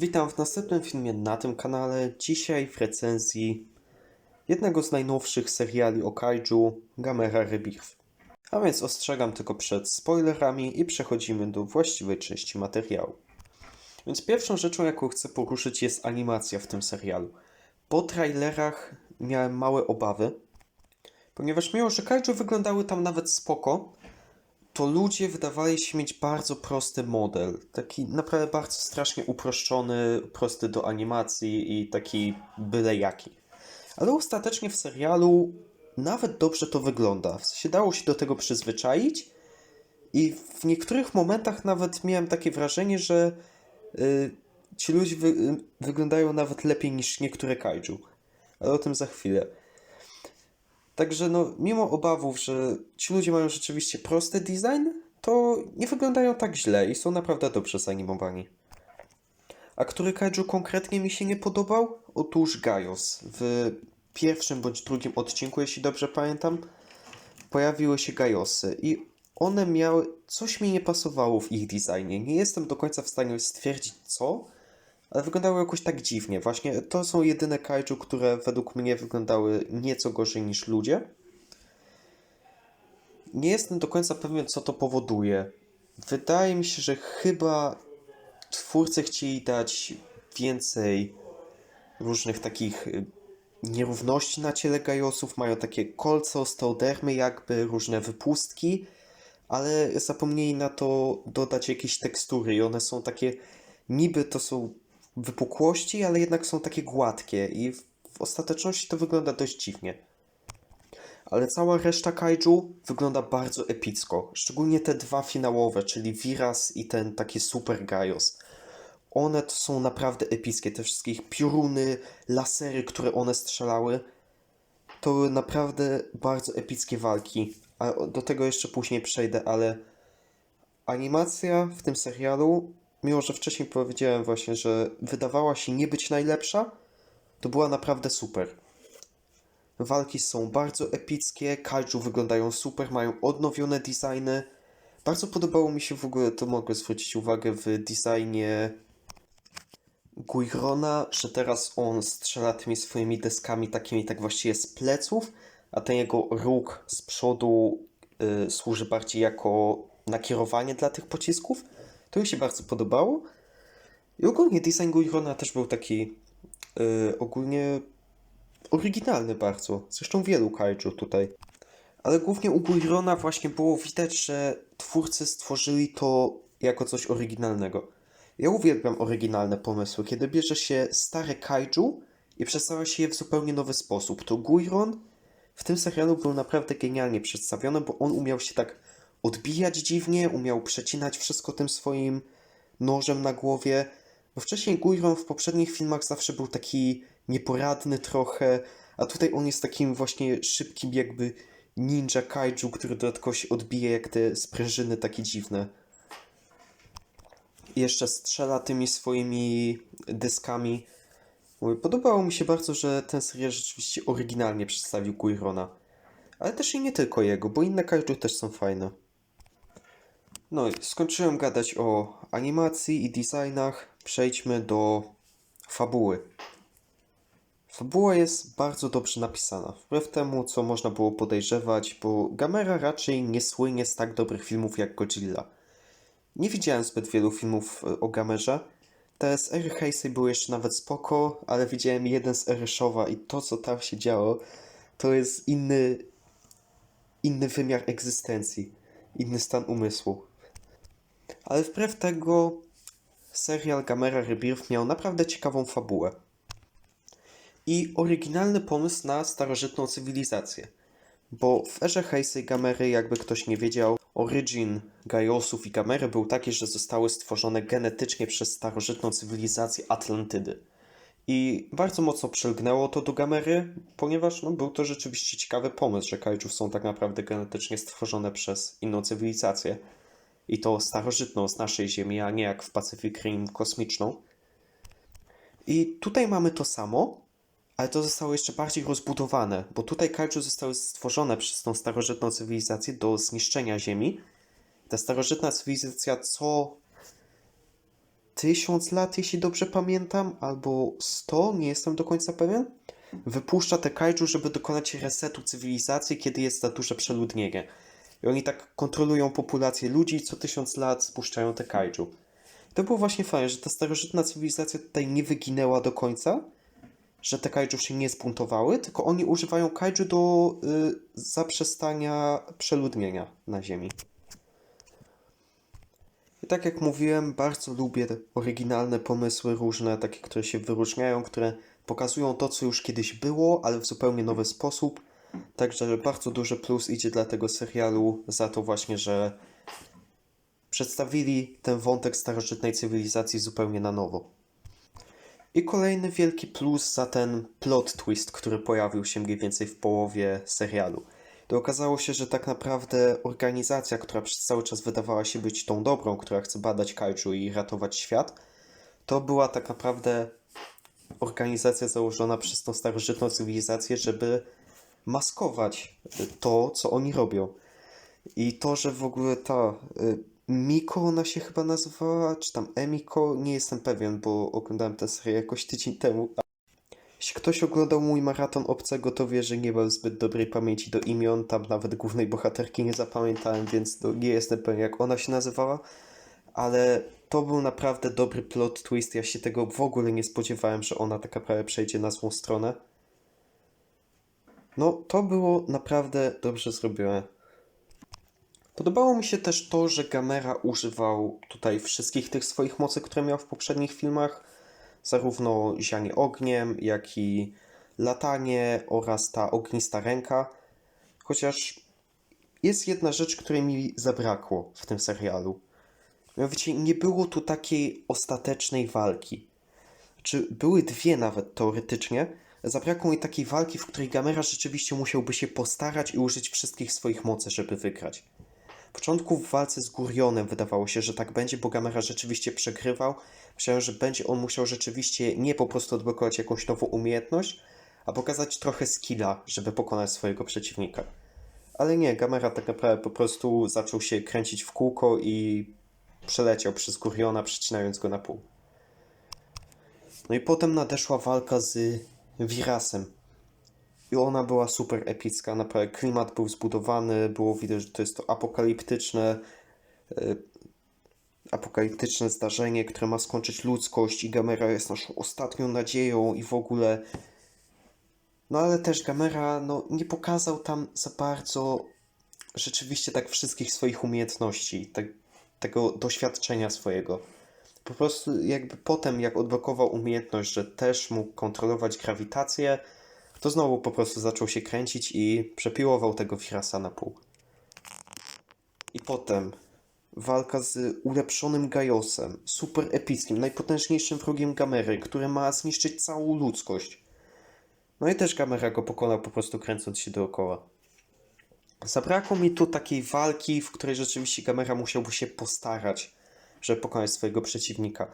Witam w następnym filmie na tym kanale. Dzisiaj w recenzji jednego z najnowszych seriali o kaiju, Gamera Rebirth. A więc ostrzegam tylko przed spoilerami i przechodzimy do właściwej części materiału. Więc pierwszą rzeczą, jaką chcę poruszyć jest animacja w tym serialu. Po trailerach miałem małe obawy, ponieważ mimo, że kaiju wyglądały tam nawet spoko, to ludzie wydawali się mieć bardzo prosty model. Taki naprawdę bardzo strasznie uproszczony, prosty do animacji i taki byle jaki. Ale ostatecznie w serialu nawet dobrze to wygląda. W sensie dało się do tego przyzwyczaić i w niektórych momentach nawet miałem takie wrażenie, że y, ci ludzie wy, y, wyglądają nawet lepiej niż niektóre kaiju. Ale o tym za chwilę. Także no, mimo obawów, że ci ludzie mają rzeczywiście prosty design, to nie wyglądają tak źle i są naprawdę dobrze zanimowani. A który kaiju konkretnie mi się nie podobał? Otóż Gaios. W pierwszym bądź drugim odcinku, jeśli dobrze pamiętam, pojawiły się Gaiosy i one miały... Coś mi nie pasowało w ich designie. Nie jestem do końca w stanie stwierdzić co, ale wyglądały jakoś tak dziwnie. Właśnie to są jedyne kaiju, które według mnie wyglądały nieco gorzej niż ludzie. Nie jestem do końca pewien, co to powoduje. Wydaje mi się, że chyba twórcy chcieli dać więcej różnych takich y, nierówności na ciele gajosów. Mają takie kolce, osteodermy, jakby różne wypustki, ale zapomnieli na to dodać jakieś tekstury i one są takie, niby to są wypukłości, ale jednak są takie gładkie i w, w ostateczności to wygląda dość dziwnie. Ale cała reszta kaiju wygląda bardzo epicko. Szczególnie te dwa finałowe, czyli Viras i ten taki Super Gaios. One to są naprawdę epickie. Te wszystkie pioruny, lasery, które one strzelały. To były naprawdę bardzo epickie walki. A do tego jeszcze później przejdę, ale animacja w tym serialu, mimo że wcześniej powiedziałem właśnie, że wydawała się nie być najlepsza, to była naprawdę super. Walki są bardzo epickie, kaiju wyglądają super, mają odnowione designy. Bardzo podobało mi się w ogóle, to mogę zwrócić uwagę, w designie Guirona, że teraz on strzela tymi swoimi deskami takimi tak właściwie z pleców, a ten jego róg z przodu y, służy bardziej jako nakierowanie dla tych pocisków. To mi się bardzo podobało. I ogólnie design Guirona też był taki y, ogólnie oryginalny bardzo. Zresztą wielu kaiju tutaj. Ale głównie u Guirona właśnie było widać, że twórcy stworzyli to jako coś oryginalnego. Ja uwielbiam oryginalne pomysły, kiedy bierze się stare kaiju i przedstawia się je w zupełnie nowy sposób. To Guiron w tym serialu był naprawdę genialnie przedstawiony, bo on umiał się tak odbijać dziwnie, umiał przecinać wszystko tym swoim nożem na głowie. Bo wcześniej Guiron w poprzednich filmach zawsze był taki nieporadny trochę, a tutaj on jest takim właśnie szybkim jakby ninja kaiju, który dodatkowo się odbije jak te sprężyny takie dziwne. Jeszcze strzela tymi swoimi dyskami. Podobało mi się bardzo, że ten serial rzeczywiście oryginalnie przedstawił Guirona. Ale też i nie tylko jego, bo inne kaiju też są fajne. No skończyłem gadać o animacji i designach. Przejdźmy do fabuły. Fabuła jest bardzo dobrze napisana, wbrew temu, co można było podejrzewać, bo Gamera raczej nie słynie z tak dobrych filmów jak Godzilla. Nie widziałem zbyt wielu filmów e, o Gamerze. Te z ery Heisei były jeszcze nawet spoko, ale widziałem jeden z ery Showa i to, co tam się działo, to jest inny, inny wymiar egzystencji, inny stan umysłu. Ale wbrew tego, serial Gamera Rebirth miał naprawdę ciekawą fabułę i oryginalny pomysł na starożytną cywilizację. Bo w erze Heisei Gamery, jakby ktoś nie wiedział, origin Gaiosów i Gamery był taki, że zostały stworzone genetycznie przez starożytną cywilizację Atlantydy. I bardzo mocno przylgnęło to do Gamery, ponieważ no, był to rzeczywiście ciekawy pomysł, że kaiju są tak naprawdę genetycznie stworzone przez inną cywilizację. I to starożytną z naszej Ziemi, a nie jak w Pacific Rim kosmiczną. I tutaj mamy to samo, ale to zostało jeszcze bardziej rozbudowane, bo tutaj kaiju zostały stworzone przez tą starożytną cywilizację do zniszczenia Ziemi. Ta starożytna cywilizacja co tysiąc lat, jeśli dobrze pamiętam, albo 100, nie jestem do końca pewien, wypuszcza te kaiju, żeby dokonać resetu cywilizacji, kiedy jest za duże przeludnienie. I oni tak kontrolują populację ludzi co tysiąc lat spuszczają te kaiju. To było właśnie fajne, że ta starożytna cywilizacja tutaj nie wyginęła do końca, że te kaiju się nie zbuntowały, tylko oni używają kaiju do y, zaprzestania przeludnienia na Ziemi. I tak jak mówiłem, bardzo lubię oryginalne pomysły różne, takie, które się wyróżniają, które pokazują to, co już kiedyś było, ale w zupełnie nowy sposób. Także bardzo duży plus idzie dla tego serialu za to właśnie, że przedstawili ten wątek starożytnej cywilizacji zupełnie na nowo. I kolejny wielki plus za ten plot twist, który pojawił się mniej więcej w połowie serialu. To okazało się, że tak naprawdę organizacja, która przez cały czas wydawała się być tą dobrą, która chce badać kaiju i ratować świat, to była tak naprawdę organizacja założona przez tą starożytną cywilizację, żeby maskować to, co oni robią. I to, że w ogóle ta y, Miko ona się chyba nazywała, czy tam Emiko, nie jestem pewien, bo oglądałem tę serię jakoś tydzień temu. Jeśli ktoś oglądał mój maraton obcego, to wie, że nie mam zbyt dobrej pamięci do imion, tam nawet głównej bohaterki nie zapamiętałem, więc no, nie jestem pewien jak ona się nazywała, ale to był naprawdę dobry plot twist, ja się tego w ogóle nie spodziewałem, że ona tak naprawdę przejdzie na złą stronę. No, to było naprawdę dobrze zrobione. Podobało mi się też to, że Gamera używał tutaj wszystkich tych swoich mocy, które miał w poprzednich filmach. Zarówno zianie ogniem, jak i latanie oraz ta ognista ręka. Chociaż jest jedna rzecz, której mi zabrakło w tym serialu. Mianowicie nie było tu takiej ostatecznej walki. Czy były dwie nawet teoretycznie. Zabrakło mi takiej walki, w której Gamera rzeczywiście musiałby się postarać i użyć wszystkich swoich mocy, żeby wygrać. W początku w walce z Gurionem wydawało się, że tak będzie, bo Gamera rzeczywiście przegrywał. Myślałem, że będzie on musiał rzeczywiście nie po prostu odblokować jakąś nową umiejętność, a pokazać trochę skilla, żeby pokonać swojego przeciwnika. Ale nie, Gamera tak naprawdę po prostu zaczął się kręcić w kółko i przeleciał przez Guriona, przecinając go na pół. No i potem nadeszła walka z Virasem. I ona była super epicka, naprawdę klimat był zbudowany, było widać, że to jest to apokaliptyczne, e, apokaliptyczne zdarzenie, które ma skończyć ludzkość i Gamera jest naszą ostatnią nadzieją i w ogóle... No ale też Gamera no, nie pokazał tam za bardzo rzeczywiście tak wszystkich swoich umiejętności, tak, tego doświadczenia swojego. Po prostu jakby potem, jak odblokował umiejętność, że też mógł kontrolować grawitację, to znowu po prostu zaczął się kręcić i przepiłował tego Firasa na pół. I potem walka z ulepszonym Gaiosem, super epickim, najpotężniejszym wrogiem Gamery, który ma zniszczyć całą ludzkość. No i też Gamera go pokonał po prostu kręcąc się dookoła. Zabrakło mi tu takiej walki, w której rzeczywiście Gamera musiałby się postarać, żeby pokonać swojego przeciwnika.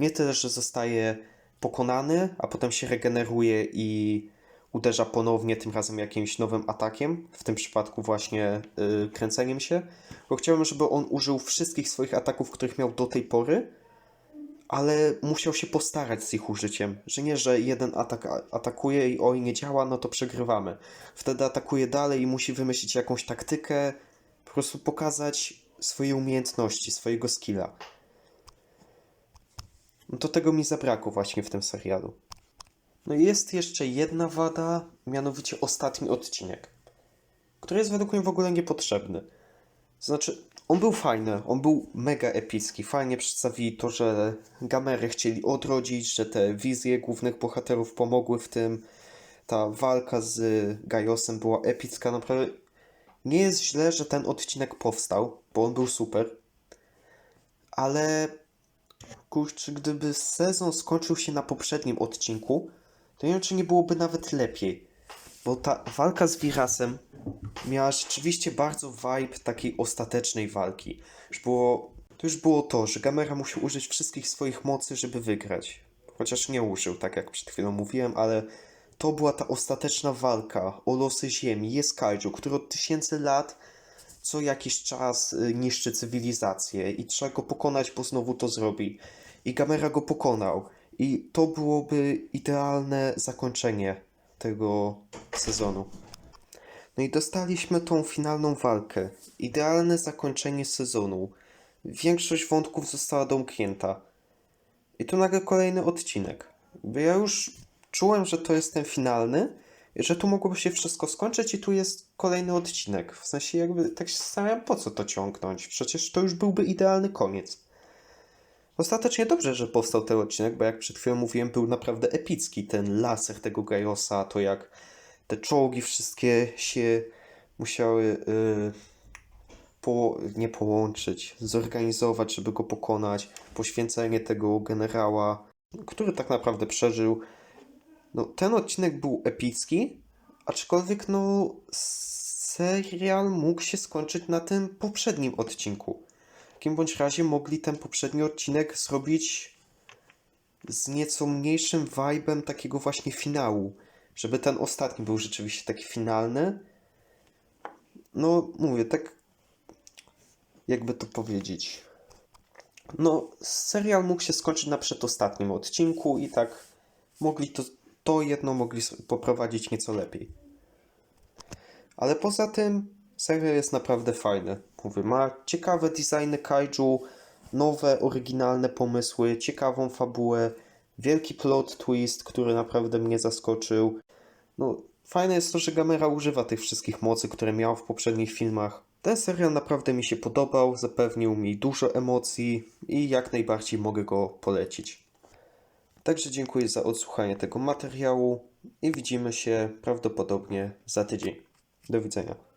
Nie tyle, że zostaje pokonany, a potem się regeneruje i uderza ponownie, tym razem jakimś nowym atakiem, w tym przypadku właśnie yy, kręceniem się, bo chciałbym, żeby on użył wszystkich swoich ataków, których miał do tej pory, ale musiał się postarać z ich użyciem, że nie, że jeden atak atakuje i oj, nie działa, no to przegrywamy. Wtedy atakuje dalej i musi wymyślić jakąś taktykę, po prostu pokazać swoje umiejętności, swojego skilla. No to tego mi zabrakło właśnie w tym serialu. No i jest jeszcze jedna wada, mianowicie ostatni odcinek, który jest według mnie w ogóle niepotrzebny. Znaczy, on był fajny, on był mega epicki, fajnie przedstawili to, że Gamery chcieli odrodzić, że te wizje głównych bohaterów pomogły w tym. Ta walka z Gaiosem była epicka, naprawdę nie jest źle, że ten odcinek powstał, bo on był super, ale kurczę, gdyby sezon skończył się na poprzednim odcinku, to nie wiem, czy nie byłoby nawet lepiej. Bo ta walka z Virasem miała rzeczywiście bardzo vibe takiej ostatecznej walki. Już było, to już było to, że Gamera musiał użyć wszystkich swoich mocy, żeby wygrać. Chociaż nie użył, tak jak przed chwilą mówiłem, ale to była ta ostateczna walka o losy Ziemi. Jest kaiju, który od tysięcy lat co jakiś czas y, niszczy cywilizację i trzeba go pokonać, bo znowu to zrobi. I Gamera go pokonał. I to byłoby idealne zakończenie tego sezonu. No i dostaliśmy tą finalną walkę. Idealne zakończenie sezonu. Większość wątków została domknięta. I tu nagle kolejny odcinek. Bo ja już czułem, że to jest ten finalny, że tu mogłoby się wszystko skończyć i tu jest kolejny odcinek. W sensie jakby tak się zastanawiam, po co to ciągnąć. Przecież to już byłby idealny koniec. Ostatecznie dobrze, że powstał ten odcinek, bo jak przed chwilą mówiłem, był naprawdę epicki. Ten laser tego Gajosa, to jak te czołgi wszystkie się musiały yy, po, nie połączyć, zorganizować, żeby go pokonać. Poświęcenie tego generała, który tak naprawdę przeżył. No, ten odcinek był epicki, aczkolwiek no serial mógł się skończyć na tym poprzednim odcinku. W jakim bądź razie mogli ten poprzedni odcinek zrobić z nieco mniejszym vibem takiego właśnie finału. Żeby ten ostatni był rzeczywiście taki finalny. No, mówię, tak jakby to powiedzieć. No, serial mógł się skończyć na przedostatnim odcinku i tak mogli to, to jedno mogli poprowadzić nieco lepiej. Ale poza tym serial jest naprawdę fajny. Mówię, ma ciekawe designy kaiju, nowe, oryginalne pomysły, ciekawą fabułę, wielki plot twist, który naprawdę mnie zaskoczył. No, fajne jest to, że Gamera używa tych wszystkich mocy, które miał w poprzednich filmach. Ten serial naprawdę mi się podobał, zapewnił mi dużo emocji i jak najbardziej mogę go polecić. Także dziękuję za odsłuchanie tego materiału i widzimy się prawdopodobnie za tydzień. Do widzenia.